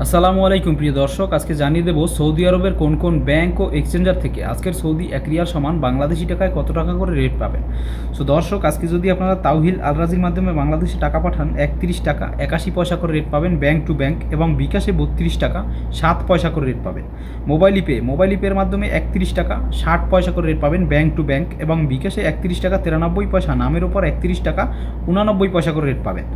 আসসালামু আলাইকুম, প্রিয় দর্শক। আজকে জানিয়ে দেবো সৌদি আরবের কোন কোন ব্যাংক ও এক্সচেঞ্জার থেকে আজকের সৌদি এক রিয়াল সমান বাংলাদেশি টাকায় কত টাকা করে রেট পাবেন? সো দর্শক, আজকে যদি আপনারা তাওহিল আলরাজির মাধ্যমে বাংলাদেশে টাকা পাঠান, একত্রিশ টাকা একাশি পয়সা করে রেট পাবেন ব্যাংক টু ব্যাংক এবং বিকাশে বত্রিশ টাকা সাত পয়সা করে রেট পাবেন। মোবাইল ইপে, মোবাইল পের মাধ্যমে একত্রিশ টাকা ষাট পয়সা করে রেট পাবেন ব্যাংক টু ব্যাংক এবং বিকাশে একত্রিশ টাকা তিরানব্বই পয়সা, নামের ওপর একত্রিশ টাকা উনানব্বই পয়সা করে রেট পাবেন।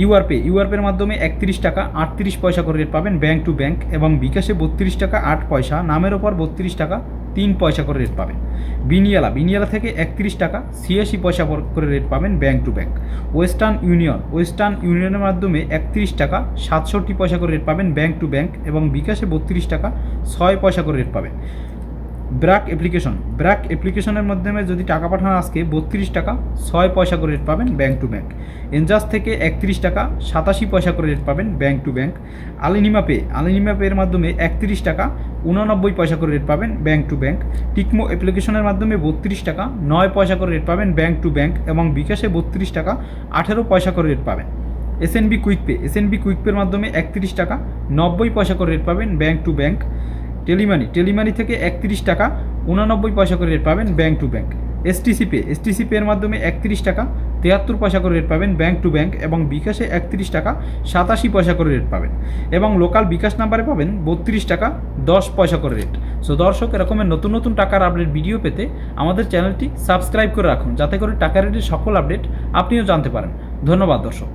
ইউআরপে ইউআরপের মাধ্যমে একত্রিশ টাকা আটত্রিশ পয়সা করে রেট পাবেন ব্যাংক টু ব্যাংক এবং বিকাশে বত্রিশ টাকা আট পয়সা, নামের ওপর বত্রিশ টাকা তিন পয়সা করে রেট পাবেন। বিনিয়ালা বিনিয়ালা থেকে একত্রিশ টাকা ছিয়াশি পয়সা করে রেট পাবেন bank to bank Western Union Western ইউনিয়নের মাধ্যমে একত্রিশ টাকা সাতষট্টি পয়সা করে রেট পাবেন ব্যাংক টু ব্যাংক এবং বিকাশে বত্রিশ টাকা ছয় পয়সা করে রেট পাবেন। ব্র্যাক অ্যাপ্লিকেশন। ব্র্যাক অ্যাপ্লিকেশনের মাধ্যমে যদি টাকা পাঠান আজকে, বত্রিশ টাকা, ছয় পয়সা করে রেট পাবেন ব্যাংক টু ব্যাংক। এনজাস থেকে একত্রিশ টাকা, সাতাশি পয়সা করে রেট পাবেন ব্যাংক টু ব্যাংক। আলিনিমা পে, আলিনিমা মাধ্যমে একত্রিশ টাকা, উননব্বই পয়সা করে রেট পাবেন ব্যাংক টু ব্যাংক। টিকমো অ্যাপ্লিকেশনের মাধ্যমে বত্রিশ টাকা, নয় পয়সা করে রেট পাবেন ব্যাংক টু ব্যাংক এবং বিকাশে বত্রিশ টাকা, আঠেরো পয়সা করে রেট পাবেন। SNB quick pay SNB quick পের মাধ্যমে একত্রিশ টাকা, নব্বই পয়সা করে রেট পাবেন bank to bank. TeleMoney TeleMoney থেকে একত্রিশ টাকা উনানব্বই পয়সা করে রেট পাবেন bank to bank STC pay STC পের মাধ্যমে একত্রিশ টাকা, তিয়াত্তর পয়সা করে রেট পাবেন ব্যাঙ্ক টু ব্যাঙ্ক এবং বিকাশে একত্রিশ টাকা সাতাশি পয়সা করে রেট পাবেন। এবং লোকাল বিকাশ নাম্বারে পাবেন বত্রিশ টাকা দশ পয়সা করে রেট সো দর্শক এরকমের নতুন নতুন টাকার আপডেট ভিডিও পেতে আমাদের চ্যানেলটি সাবস্ক্রাইব করে রাখুন। যাতে করে টাকা রেটের সকল আপডেট আপনিও জানতে পারেন। ধন্যবাদ দর্শক।